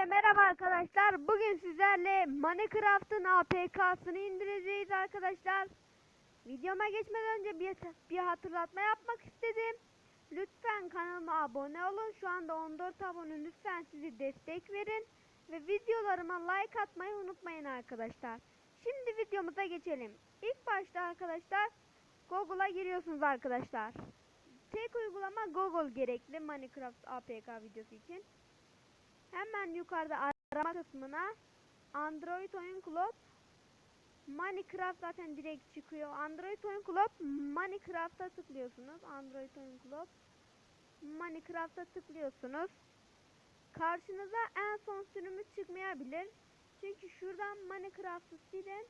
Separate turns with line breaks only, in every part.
Hepinize merhaba arkadaşlar. Bugün sizlerle Minecraft'ın APK'sını indireceğiz arkadaşlar. Videoma geçmeden önce bir, bir hatırlatma yapmak istedim. Lütfen kanalıma abone olun. Şu anda 14 abone. Lütfen sizi destek verin. Ve videolarıma like atmayı unutmayın arkadaşlar. Şimdi videomuza geçelim. İlk başta arkadaşlar Google'a giriyorsunuz arkadaşlar. Tek uygulama Google gerekli Minecraft APK videosu için. Hemen yukarıda arama kısmına Android Oyun Club Minecraft zaten direkt çıkıyor. Android Oyun Club Minecraft'a tıklıyorsunuz. Android Oyun Club Minecraft'a tıklıyorsunuz. Karşınıza en son sürümü çıkmayabilir. Çünkü şuradan Minecraft'ı silin.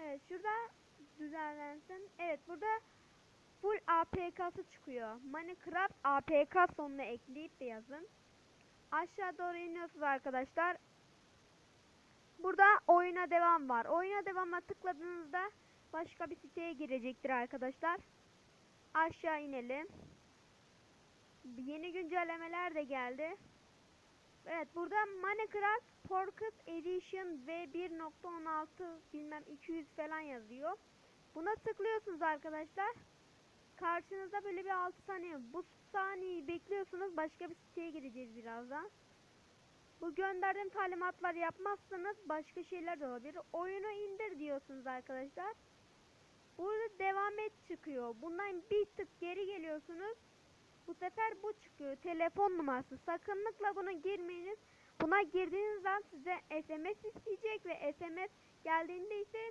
Evet şurada düzenlensin. Evet burada full APK'sı çıkıyor. Minecraft APK sonuna ekleyip de yazın. Aşağı doğru iniyorsunuz arkadaşlar. Burada oyuna devam var. Oyuna devama tıkladığınızda başka bir siteye girecektir arkadaşlar. Aşağı inelim. Yeni güncellemeler de geldi. Evet burada Minecraft Pocket Edition V1.16 bilmem 200 falan yazıyor. Buna tıklıyorsunuz arkadaşlar. Karşınıza böyle bir 6 saniye. Bu saniyeyi bekliyorsunuz. Başka bir siteye gireceğiz birazdan. Bu gönderdiğim talimatlar yapmazsanız başka şeyler de olabilir. Oyunu indir diyorsunuz arkadaşlar. Burada devam et çıkıyor. Bundan bir tık geri geliyorsunuz. Bu sefer bu çıkıyor. Telefon numarası. Sakınlıkla bunu girmeyiniz. Buna girdiğiniz zaman size SMS isteyecek ve SMS geldiğinde ise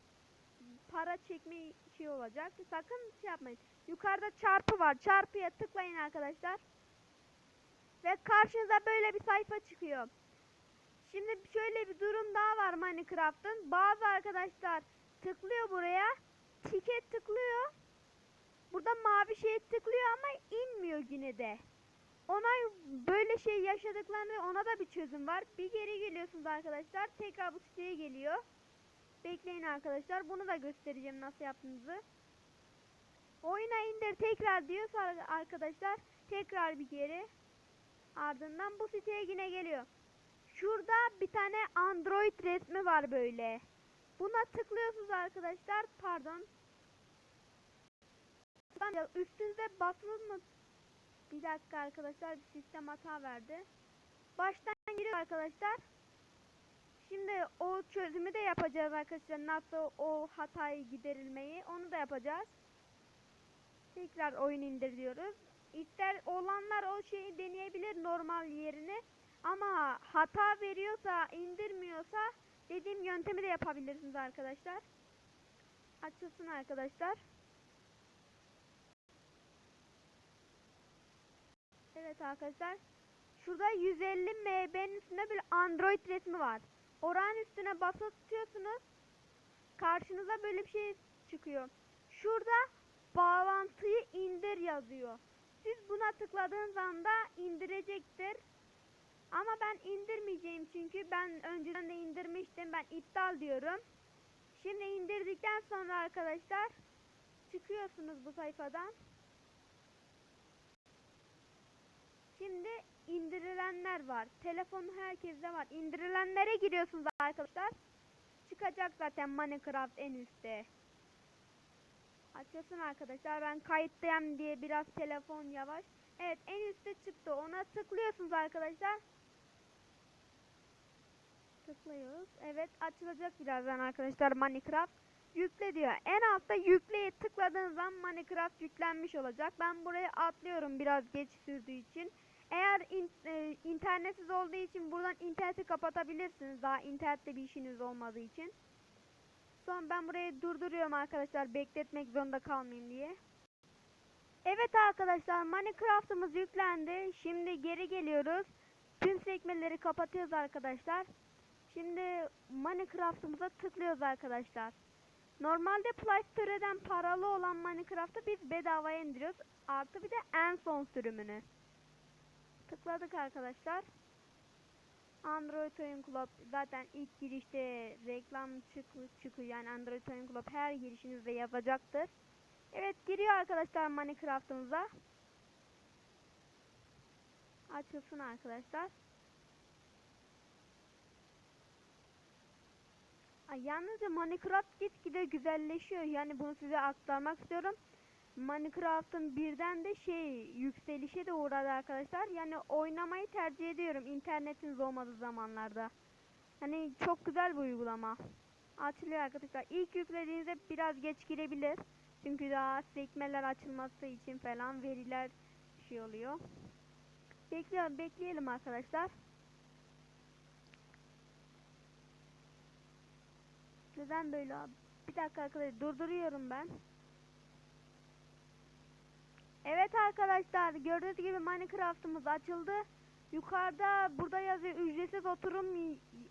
para çekme şey olacak. Sakın şey yapmayın. Yukarıda çarpı var. Çarpıya tıklayın arkadaşlar. Ve karşınıza böyle bir sayfa çıkıyor. Şimdi şöyle bir durum daha var Minecraft'ın. Bazı arkadaşlar tıklıyor buraya. Tike tıklıyor. Burada mavi şeye tıklıyor ama inmiyor yine de. Ona böyle şey yaşadıklarında ona da bir çözüm var. Bir geri geliyorsunuz arkadaşlar. Tekrar bu siteye geliyor. Bekleyin arkadaşlar. Bunu da göstereceğim nasıl yaptığınızı. Oyuna indir tekrar diyorsa arkadaşlar tekrar bir geri. Ardından bu siteye yine geliyor. Şurada bir tane Android resmi var böyle. Buna tıklıyorsunuz arkadaşlar. Pardon. Üstünüze basılı mı? Bir dakika arkadaşlar bir sistem hata verdi. Baştan giriyor arkadaşlar. Şimdi o çözümü de yapacağız arkadaşlar. Nasıl o hatayı giderilmeyi onu da yapacağız. Tekrar oyun indir diyoruz. İster olanlar o şeyi deneyebilir normal yerini. Ama hata veriyorsa, indirmiyorsa dediğim yöntemi de yapabilirsiniz arkadaşlar. Açılsın arkadaşlar. Evet arkadaşlar. Şurada 150 MB'nin üstünde bir Android resmi var. Oranın üstüne basılı tutuyorsunuz. Karşınıza böyle bir şey çıkıyor. Şurada bağlantıyı indir yazıyor. Siz buna tıkladığınız anda indirecektir. Ama ben indirmeyeceğim çünkü ben önceden de indirmiştim. Ben iptal diyorum. Şimdi indirdikten sonra arkadaşlar çıkıyorsunuz bu sayfadan. Şimdi indirilenler var. Telefon herkeste var. İndirilenlere giriyorsunuz arkadaşlar. Çıkacak zaten Minecraft en üstte. Açılsın arkadaşlar. Ben kayıttayım diye biraz telefon yavaş. Evet en üstte çıktı. Ona tıklıyorsunuz arkadaşlar. Tıklıyoruz. Evet açılacak birazdan arkadaşlar Minecraft. Yükle diyor. En altta yükleye tıkladığınız zaman Minecraft yüklenmiş olacak. Ben buraya atlıyorum biraz geç sürdüğü için. Eğer in, e, internetsiz olduğu için buradan interneti kapatabilirsiniz. Daha internette bir işiniz olmadığı için. Son ben burayı durduruyorum arkadaşlar bekletmek zorunda kalmayayım diye. Evet arkadaşlar Minecraft'ımız yüklendi. Şimdi geri geliyoruz. Tüm sekmeleri kapatıyoruz arkadaşlar. Şimdi Minecraft'ımıza tıklıyoruz arkadaşlar. Normalde Play Store'den paralı olan Minecraft'ı biz bedavaya indiriyoruz. Artı bir de en son sürümünü. Tıkladık arkadaşlar. Android Oyun Club zaten ilk girişte reklam çıkıyor, çıkıyor. Yani Android Oyun Club her girişinizde yapacaktır. Evet giriyor arkadaşlar Minecraft'ımıza. Açılsın arkadaşlar. Ay, yalnızca Minecraft gitgide güzelleşiyor. Yani bunu size aktarmak istiyorum. Minecraft'ın birden de şey yükselişe de uğradı arkadaşlar. Yani oynamayı tercih ediyorum internetiniz olmadığı zamanlarda. Hani çok güzel bir uygulama. Açılıyor arkadaşlar. İlk yüklediğinizde biraz geç girebilir. Çünkü daha sekmeler açılması için falan veriler şey oluyor. Bekliyorum, bekleyelim arkadaşlar. Neden böyle abi? Bir dakika arkadaşlar durduruyorum ben. Evet arkadaşlar gördüğünüz gibi Minecraft'ımız açıldı. Yukarıda burada yazıyor ücretsiz oturum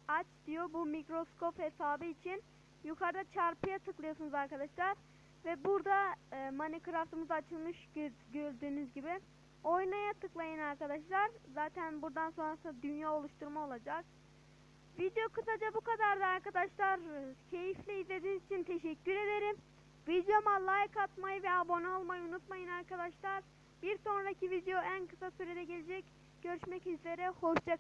aç diyor bu mikroskop hesabı için. Yukarıda çarpıya tıklıyorsunuz arkadaşlar. Ve burada e, Minecraft'ımız açılmış gö- gördüğünüz gibi. Oynaya tıklayın arkadaşlar. Zaten buradan sonrası dünya oluşturma olacak. Video kısaca bu kadardı arkadaşlar. Keyifle izlediğiniz için teşekkür ederim. Videoma like atmayı ve abone olmayı unutmayın arkadaşlar. Bir sonraki video en kısa sürede gelecek. Görüşmek üzere. Hoşça